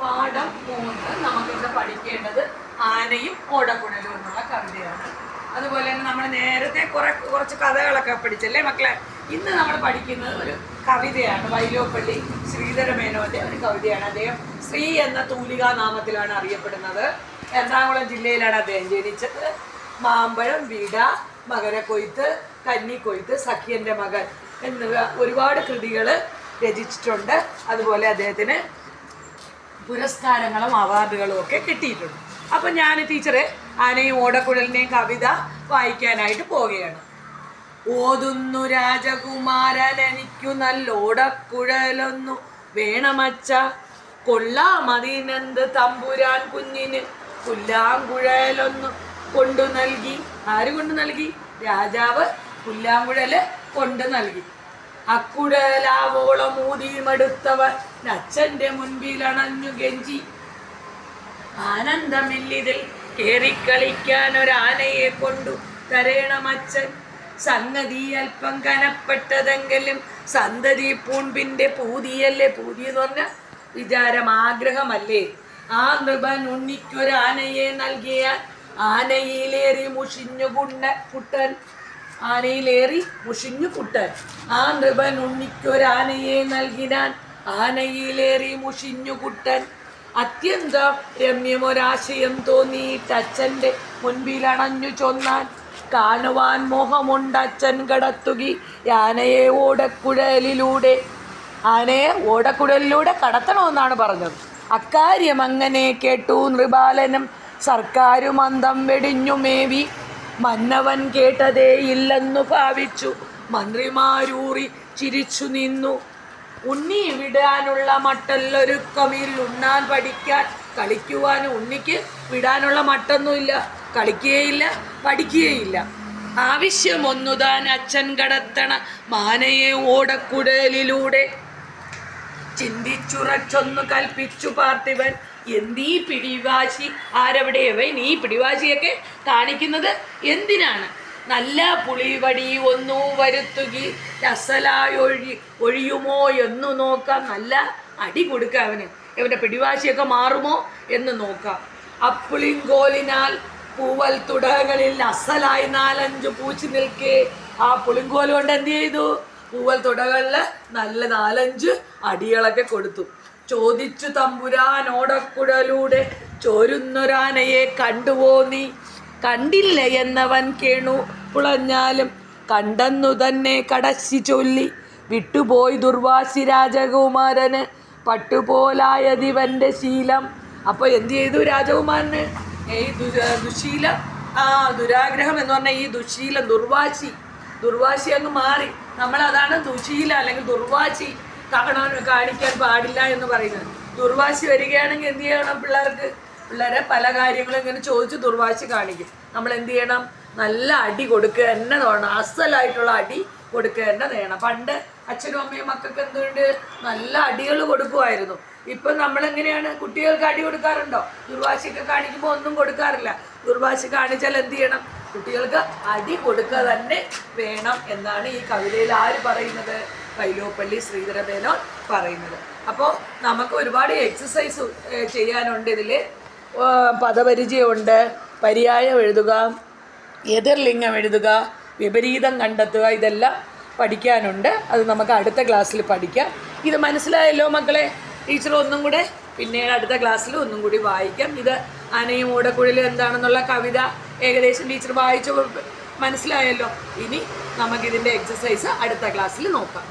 പാഠം മൂന്ന് നമുക്കിന്ന് പഠിക്കേണ്ടത് ആനയും ഓടക്കുഴലും എന്നുള്ള കവിതയാണ്. അതുപോലെ തന്നെ നമ്മൾ നേരത്തെ കുറെ കുറച്ച് കഥകളൊക്കെ പഠിച്ചല്ലേ മക്കളെ? ഇന്ന് നമ്മൾ പഠിക്കുന്നത് ഒരു കവിതയാണ്. വൈലോപ്പള്ളി ശ്രീധര മേനോന്റെ ഒരു കവിതയാണ്. അദ്ദേഹം ശ്രീ എന്ന തൂലികാ നാമത്തിലാണ് അറിയപ്പെടുന്നത്. എറണാകുളം ജില്ലയിലാണ് അദ്ദേഹം ജനിച്ചത്. മാമ്പഴം വീട മകരക്കൊയ്ത്ത് കന്നിക്കൊയ്ത്ത് സഖ്യന്റെ മകൻ എന്നിവ ഒരുപാട് കൃതികൾ രചിച്ചിട്ടുണ്ട്. അതുപോലെ അദ്ദേഹത്തിന് പുരസ്കാരങ്ങളും അവാർഡുകളും ഒക്കെ കിട്ടിയിട്ടുണ്ട്. അപ്പം ഞാൻ ടീച്ചറെ ആനയും ഓടക്കുഴലിനെയും കവിത വായിക്കാനായിട്ട് പോവുകയാണ്. ഓതുന്നു രാജകുമാരൻ നല്ല നല്ലോടക്കുഴലൊന്നു വേണമച്ച. കൊള്ളാമതിനെന്ത് തമ്പുരാൻ കുഞ്ഞിന് പുല്ലാങ്കുഴലൊന്നു കൊണ്ടു നൽകി. ആര് കൊണ്ടു നൽകി? രാജാവ് പുല്ലാങ്കുഴൽ കൊണ്ടു നൽകി. അക്കുഴലാവോളം ഊതിയുമെടുത്തവർ അച്ഛന്റെ മുൻപിൽ അണഞ്ഞു ഗെഞ്ചി. ആനന്ദമില്ലിതിൽ കേറിക്കളിക്കാൻ ഒരാനയെ കൊണ്ടു തരേണമച്ഛൻ സംഗതി അല്പം കനപ്പെട്ടതെങ്കിലും സന്തതി പൂൺപിന്റെ പൂതിയല്ലേ? പൂതി എന്ന് പറഞ്ഞ വിചാരം ആഗ്രഹമല്ലേ ആ നൃപൻ ഉണ്ണിക്കൊരാനയെ നൽകിയാൽ ആനയിലേറി മുഷിഞ്ഞു കുണ്ണ കുട്ടൻ. ആനയിലേറി മുഷിഞ്ഞു കുട്ടൻ ആ നൃപൻ ഉണ്ണിക്കൊരാനയെ നൽകിനാൻ. ആനയിലേറി മുഷിഞ്ഞു കുട്ടൻ അത്യന്ത രമ്യമൊരാശയം തോന്നിയിട്ടച്ഛന്റെ മുൻപിലണഞ്ഞു ചൊന്നാൻ. കാണുവാൻ മോഹമുണ്ട് അച്ഛൻ കടത്തുകി ആനയെ ഓടക്കുഴലിലൂടെ. ആനയെ ഓടക്കുഴലിലൂടെ കടത്തണമെന്നാണ് പറഞ്ഞത്. അക്കാര്യം അങ്ങനെ കേട്ടു നൃപാലനും. സർക്കാരും അന്തം വെടിഞ്ഞു മേവി. മന്നവൻ കേട്ടതേ ഇല്ലെന്നു ഭാവിച്ചു. മന്ത്രിമാരൂറി ചിരിച്ചു നിന്നു. ഉണ്ണി വിടാനുള്ള മട്ടല്ലൊരുക്കമിൽ ഉണ്ണാൻ പഠിക്കാൻ കളിക്കുവാൻ ഉണ്ണിക്ക് വിടാനുള്ള മട്ടൊന്നുമില്ല കളിക്കുകയില്ല പഠിക്കുകയില്ല. ആവശ്യമൊന്നുതാൻ അച്ഛൻ കടത്തണ മാനയെ ഓടക്കുടലിലൂടെ. ചിന്തിച്ചുറച്ചൊന്നു കൽപ്പിച്ചു പാർത്ഥിവൻ. എന്തീ പിടിവാശി? ആരവിടെയവൻ ഈ പിടിവാശിയൊക്കെ കാണിക്കുന്നത് എന്തിനാണ്? നല്ല പുളിവടി ഒന്നു വരുത്തുകി രസലായി ഒഴി ഒഴിയുമോ എന്ന് നോക്കാം. നല്ല അടി കൊടുക്കുക അവന്. ഇവന്റെ പിടിവാശിയൊക്കെ മാറുമോ എന്ന് നോക്കാം. അപ്പുളിങ്കോലിനാൽ പൂവൽ തുടകളിൽ അസലായി നാലഞ്ച് പൂച്ചു നിൽക്കേ. ആ പുളിങ്കോൽ കൊണ്ട് എന്ത് ചെയ്തു? പൂവൽ തുടകളിൽ നല്ല നാലഞ്ച് അടികളൊക്കെ കൊടുത്തു. ചോദിച്ചു തമ്പുരാനോടക്കുഴലൂടെ ചോരുന്നൊരാനയെ കണ്ടുപോ നീ? കണ്ടില്ല എന്നവൻ കേണു പുളഞ്ഞാലും? കണ്ടെന്നു തന്നെ കടശി ചൊല്ലി. വിട്ടുപോയി ദുർവാസി രാജകുമാരന് പട്ടുപോലായതിവന്റെ ശീലം. അപ്പോൾ എന്ത് ചെയ്തു രാജകുമാരന്? ഈ ദുശീലം. ആ ദുരാഗ്രഹം എന്ന് പറഞ്ഞാൽ ഈ ദുശീലം ദുർവാശി ദുർവാശി അങ്ങ് മാറി. നമ്മളതാണ് ദുശീല അല്ലെങ്കിൽ ദുർവാശി കാണാൻ കാണിക്കാൻ പാടില്ല എന്ന് പറയുന്നത്. ദുർവാശി വരികയാണെങ്കിൽ എന്ത് ചെയ്യണം പിള്ളേർക്ക്? പിള്ളേരെ പല കാര്യങ്ങളും ഇങ്ങനെ ചോദിച്ച് ദുർവാശി കാണിക്കും. നമ്മൾ എന്ത് ചെയ്യണം? നല്ല അടി കൊടുക്കുക തന്നെ തോന്നണം അസലായിട്ടുള്ള അടി കൊടുക്കുക തന്നെ വേണം പണ്ട് അച്ഛനും അമ്മയും മക്കൾക്ക് എന്തുകൊണ്ട് നല്ല അടികൾ കൊടുക്കുമായിരുന്നു. ഇപ്പം നമ്മളെങ്ങനെയാണ്? കുട്ടികൾക്ക് അടി കൊടുക്കാറുണ്ടോ? ദുർവാശിക്ക് കാണിക്കുമ്പോൾ ഒന്നും കൊടുക്കാറില്ല. ദുർവാശി കാണിച്ചാൽ എന്ത് ചെയ്യണം? കുട്ടികൾക്ക് അടി കൊടുക്കുക തന്നെ വേണം എന്നാണ് ഈ കവിതയിൽ ആര് പറയുന്നത്? പൈലോപ്പള്ളി ശ്രീധരമേനോൻ പറയുന്നത്. അപ്പോൾ നമുക്ക് ഒരുപാട് എക്സസൈസ് ചെയ്യാനുണ്ട് ഇതിൽ പദപരിചയമുണ്ട്. പര്യായം എഴുതുക എതിർലിംഗം എഴുതുക വിപരീതം കണ്ടെത്തുക ഇതെല്ലാം പഠിക്കാനുണ്ട്. അത് നമുക്ക് അടുത്ത ക്ലാസ്സിൽ പഠിക്കാം. ഇത് മനസ്സിലായല്ലോ മക്കളെ? ടീച്ചർ ഒന്നും കൂടെ പിന്നീട് അടുത്ത ക്ലാസ്സിൽ ഒന്നും കൂടി വായിക്കാം. ഇത് ആനയും ഓടക്കുഴലും എന്താണെന്നുള്ള കവിത ഏകദേശം ടീച്ചർ വായിച്ചു. മനസ്സിലായല്ലോ? ഇനി നമുക്കിതിന്റെ എക്സസൈസ് അടുത്ത ക്ലാസ്സിൽ നോക്കാം.